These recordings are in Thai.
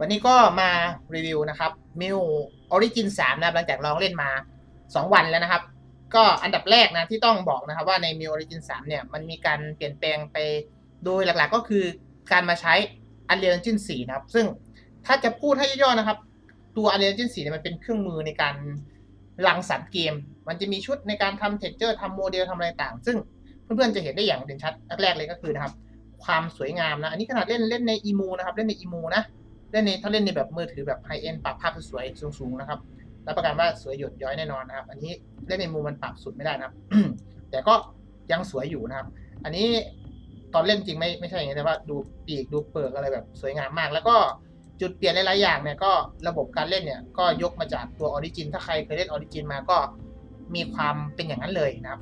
วันนี้ก็มารีวิวนะครับมิวออริจิน3นะหลังจากลองเล่นมา 2 วันแล้วนะครับ ก็อันดับแรกนะที่ต้องบอกนะครับว่าในมิวออริจิน3เนี่ยมันมีการเปลี่ยนแปลงไปโดยหลักๆก็คือการมาใช้ Unreal Engine 4 นะครับ ซึ่งถ้าจะพูดให้ย่อๆนะครับ ตัว Unreal Engine 4เนี่ยมันเป็นเครื่องมือในการรังสรรค์เกม มันจะมีชุดในการทำเท็กเจอร์ทำโมเดลทำอะไรต่าง ซึ่งเพื่อนๆจะเห็นได้อย่างเด่นชัดแรกเลยก็คือนะครับ ความสวยงามนะ อันนี้ขนาดเล่นเล่นในอีมูนะครับ เล่นในอีมูนะ เล่นในถ้าเล่นในแบบมือถือแบบไฮเอ็นปรับภาพสวยๆสูงๆนะครับรับประกันว่าสวยหยดย้อยแน่นอนนะครับ อันนี้เล่นในมูมันปรับสุดไม่ได้นะครับ แต่ก็ยังสวยอยู่นะครับ อันนี้ตอนเล่นจริงไม่ไม่ใช่อย่างนี้แต่ว่าดูปีกดูเปลือกอะไรแบบสวยงามมาก แล้วก็จุดเปลี่ยนหลายๆอย่างเนี่ยก็ระบบการเล่นเนี่ยก็ยกมาจากตัวออริจินถ้าใครเคยเล่นออริจินมาก็มีความเป็นอย่างนั้นเลยนะครับ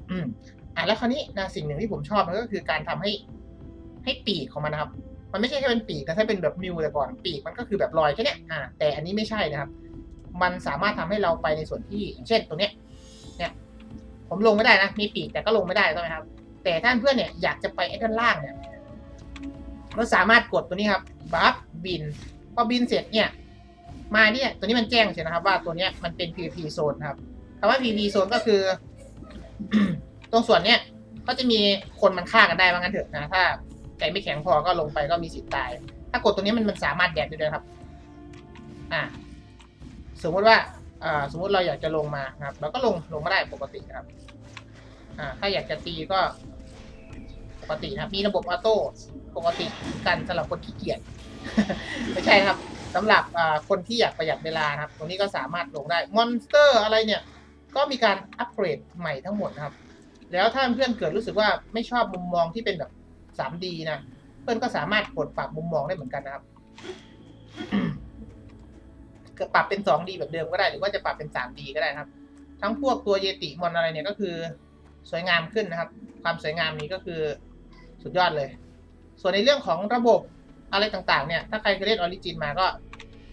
อะแล้วคราวนี้นะสิ่งหนึ่งที่ผมชอบมันก็คือการทำให้ให้ปีกของมันนะครับ มันไม่ใช่แค่เป็นปีกแต่ถ้าเป็นแบบมิวแต่ก่อนปีกมันก็คือแบบลอยแค่เนี้ยอ่าแต่อันนี้ไม่ใช่นะครับ มันสามารถทำให้เราไปในส่วนที่เช่นตัวเนี้ยเนี่ยผมลงไม่ได้นะมีปีกแต่ก็ลงไม่ได้ใช่ไหมครับ แต่ท่านเพื่อนเนี่ยอยากจะไปไอ้ด้านล่างเนี่ยเราสามารถกดตัวนี้ครับบัฟบินพอบินเสร็จเนี่ยมาเนี่ยตัวนี้มันแจ้งเฉยนะครับ ว่าตัวเนี้ยมันเป็น PVP โซนครับคำว่า PVP โซนก็คือ ตรงส่วนเนี้ยก็จะมีคนมันฆ่ากันได้ว่างั้นเถอะนะถ้า ใจไม่แข็งพอก็ลงไปก็มีสิทธิ์ตาย ถ้ากดตัวนี้มันมันสามารถแดกได้ด้วยครับ อ่า สมมติว่าอ่าสมมติเราอยากจะลงมาครับเราก็ลงลงมาได้ปกติครับ อ่า ถ้าอยากจะตีก็ปกตินะครับ มีระบบออโต้ปกติกันสำหรับคนขี้เกียจไม่ใช่ครับสำหรับอ่าคนที่อยากประหยัดเวลานะครับ ตรงนี้ก็สามารถลงได้ มอนสเตอร์อะไรเนี่ย ก็มีการอัปเกรดใหม่ทั้งหมดครับ แล้วถ้าเพื่อนเกิดรู้สึกว่าไม่ชอบมุมมองที่เป็นแบบ 3D นะเพื่อนก็สามารถกดปรับมุมมองได้เหมือนกันนะครับก็ปรับเป็น 2D แบบเดิมก็ได้หรือว่าจะปรับเป็น 3D ก็ได้ครับ ทั้งพวกตัวเยติมอนอะไรเนี่ยก็คือสวยงามขึ้นนะครับ ความสวยงามนี้ก็คือสุดยอดเลย ส่วนในเรื่องของระบบอะไรต่างๆ เนี่ย ถ้าใครเคยเล่นออริจินมาก็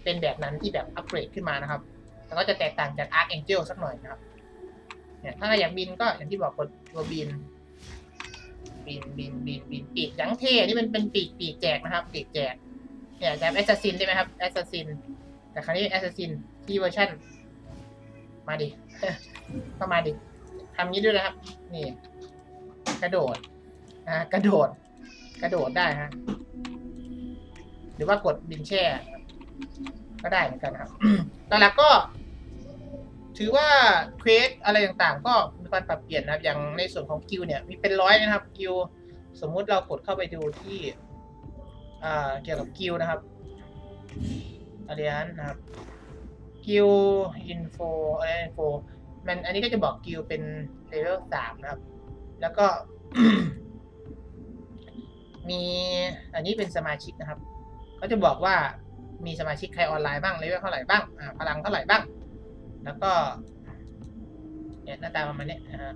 เป็นแบบนั้นที่แบบอัปเกรดขึ้นมานะครับ แล้วก็จะแตกต่างจาก Arc Angel สักหน่อยนะครับ เนี่ย ถ้าอยากบินก็อย่างที่บอกกดตัวบิน บินบินบินบินปีกยังเท่นี่มันเป็นปีกปีกแจกนะครับ ปีกแจกเนี่ยแบบแอสซัสซินได้ไหมครับแอสซัสซินแต่ครั้นี้แอสซัสซินที่เวอร์ชันมาดิก็มาดิทำนี้ด้วยนะครับ นี่ กระโดดอ่ากระโดด กระโดดได้ฮะหรือว่ากดบินแช่ ก็ได้เหมือนกันครับหลักๆก็ ถือว่าเควสอะไรต่างๆ ก็มีการปรับเปลี่ยนนะครับ อย่างในส่วนของกิลเนี่ยมีเป็นร้อยนะครับกิลสมมุติเรากดเข้าไปดูที่เกี่ยวกับกิลนะครับอะไรนั้นนะครับกิลอินโฟอะไรอินโฟมันอันนี้ก็จะบอกกิลเป็นเลเวลสามนะครับ แล้วก็ มีอันนี้เป็นสมาชิกนะครับ ก็จะบอกว่ามีสมาชิกใครออนไลน์บ้างเลเวลเท่าไหร่บ้างพลังเท่าไหร่บ้าง แล้วก็ เนี่ยหน้าตาประมาณเนี้ยนะฮะ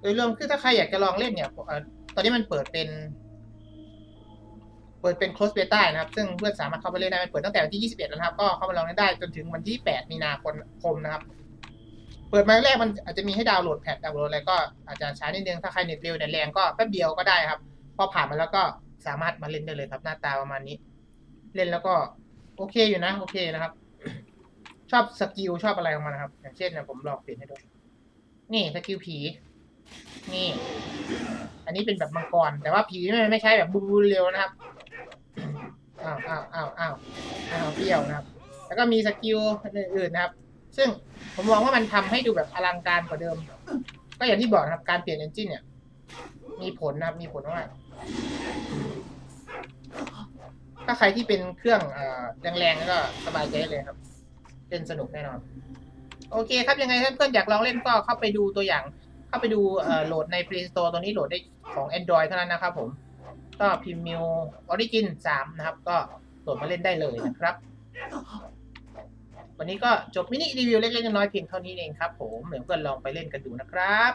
โดยรวมคือถ้าใครอยากจะลองเล่นเนี่ยเอ่อตอนนี้มันเปิดเป็น เปิดเป็น close beta นะครับ ซึ่งเพื่อนสามารถเข้าไปเล่นได้ มันเปิดตั้งแต่วันที่ 21 แล้วนะครับ ก็เข้ามาลองเล่นได้จนถึงวันที่ 8 มีนาคมนะครับ เปิดมาแรกมันอาจจะมีให้ดาวน์โหลดแพทดาวน์โหลดอะไรก็อาจจะช้านิดนึง ถ้าใครเน็ตเร็วเน็ตแรงก็แป๊บเดียวก็ได้ครับ พอผ่านมาแล้วก็ สามารถมาเล่นได้เลยครับ หน้าตาประมาณนี้ เล่นแล้วก็โอเคอยู่นะ โอเคนะครับ ชอบสกิลชอบอะไรของมันนะครับ อย่างเช่นนะผมลองเปลี่ยนให้ดูนี่สกิลผี นี่ อันนี้เป็นแบบมังกร แต่ว่าผีไม่ไม่ใช่แบบบูเร็วนะครับอ้าวอ้าวอ้าวอ้าวอ้าวเปรี้ยวนะครับ แล้วก็มีสกิลอื่นๆนะครับ ซึ่งผมมองว่ามันทำให้ดูแบบอลังการกว่าเดิม ก็อย่างที่บอกนะครับ การเปลี่ยนเอนจินเนี่ย มีผลนะครับ มีผลมาก ถ้าใครที่เป็นเครื่องอแรงๆก็สบายใจเลยครับ เล่นสนุกแน่นอน โอเคครับยังไงถ้าเพื่อนอยากลองเล่นก็เข้าไปดูตัวอย่าง เข้าไปดูโหลดใน Play Store ตัวนี้โหลดได้ของ Android เท่านั้นนะครับผม ก็พิมพ์มิวออริจิน3นะครับ ก็โหลดมาเล่นได้เลยนะครับ วันนี้ก็จบมินิรีวิวเล็กๆน้อยๆเพียงเท่านี้เองครับผมเดี๋ยวเพื่อนลองไปเล่นกันดูนะครับ